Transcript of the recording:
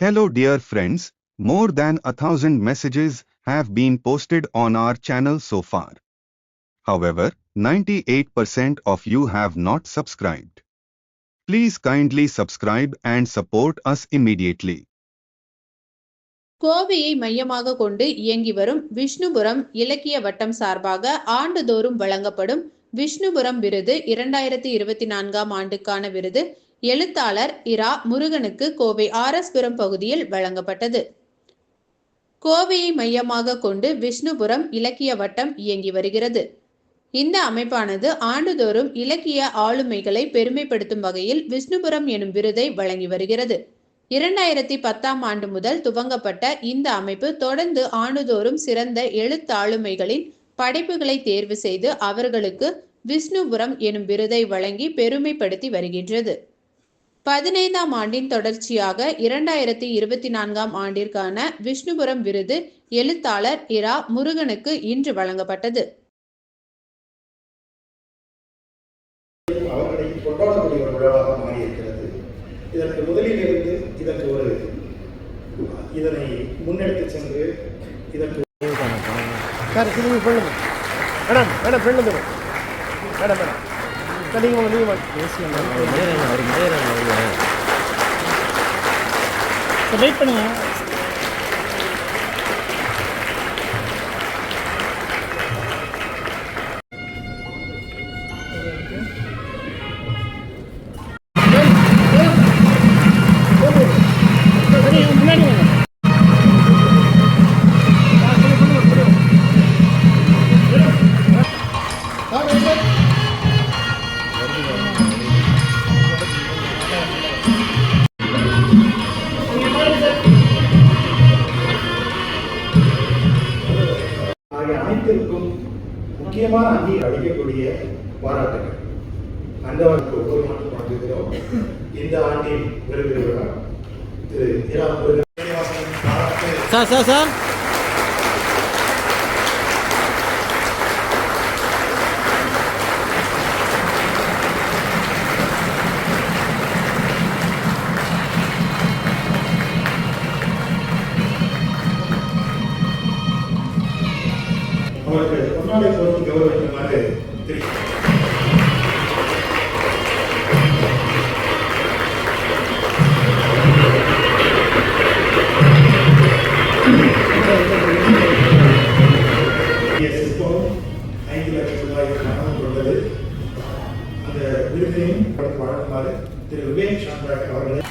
Hello dear friends, more than a thousand messages have been posted on our channel so far. However, 98% of you have not subscribed. Please kindly subscribe and support us immediately. கோவையை மையமாக கொண்டு இயங்கி வரும் விஷ்ணுபுரம் இலக்கிய வட்டம் சார்பாக ஆண்டுதோறும் வழங்கப்படும் விஷ்ணுபுரம் விருது இரண்டாயிரத்தி இருபத்தி நான்காம் ஆண்டுக்கான விருது எழுத்தாளர் இரா முருகனுக்கு கோவை ஆர்எஸ்புரம் பகுதியில் வழங்கப்பட்டது. கோவையை மையமாக கொண்டு விஷ்ணுபுரம் இலக்கிய வட்டம் இயங்கி வருகிறது. இந்த அமைப்பானது ஆண்டுதோறும் இலக்கிய ஆளுமைகளை பெருமைப்படுத்தும் வகையில் விஷ்ணுபுரம் எனும் விருதை வழங்கி வருகிறது. இரண்டாயிரத்தி பத்தாம் ஆண்டு முதல் துவங்கப்பட்ட இந்த அமைப்பு தொடர்ந்து ஆண்டுதோறும் சிறந்த எழுத்தாளுமைகளின் படைப்புகளை தேர்வு செய்து அவர்களுக்கு விஷ்ணுபுரம் எனும் விருதை வழங்கி பெருமைப்படுத்தி வருகின்றது. பதினைந்தாம் ஆண்டின் தொடர்ச்சியாக இரண்டாயிரத்தி இருபத்தி நான்காம் ஆண்டிற்கான விஷ்ணுபுரம் விருது எழுத்தாளர் இரா முருகனுக்கு இன்று வழங்கப்பட்டது. அவர்களை கொண்டாடக்கூடிய ஒரு விழாவாக மாறியிருக்கிறது. இதற்கு முதலிலிருந்து இதற்கு ஒரு இதனை முன்னெடுத்து சென்று இதற்கு மேடம் மேடம் மேடம் மேடம். நீங்கள் வாங்க சார் வெயிட் பண்ணுங்க. அனைத்திற்கும் முக்கியமான அங்கீகாரம் அளிக்கக்கூடிய பாராட்டுகள். அந்த வகைக்கு ஒவ்வொரு ஆண்டும் வழங்குகிறோம் இந்த ஆண்டின் விருது விழா Thiru Ira sir sir sir. அவருக்கு பொன்னாடை போட்டு கௌரவிக்குமாறு தெரிவித்தார் ஐந்து லட்சம் ரூபாய் பணம் கொண்டது. அந்த விருதையும் வழங்குமாறு திரு விவேக் சாந்தாக் அவர்களை.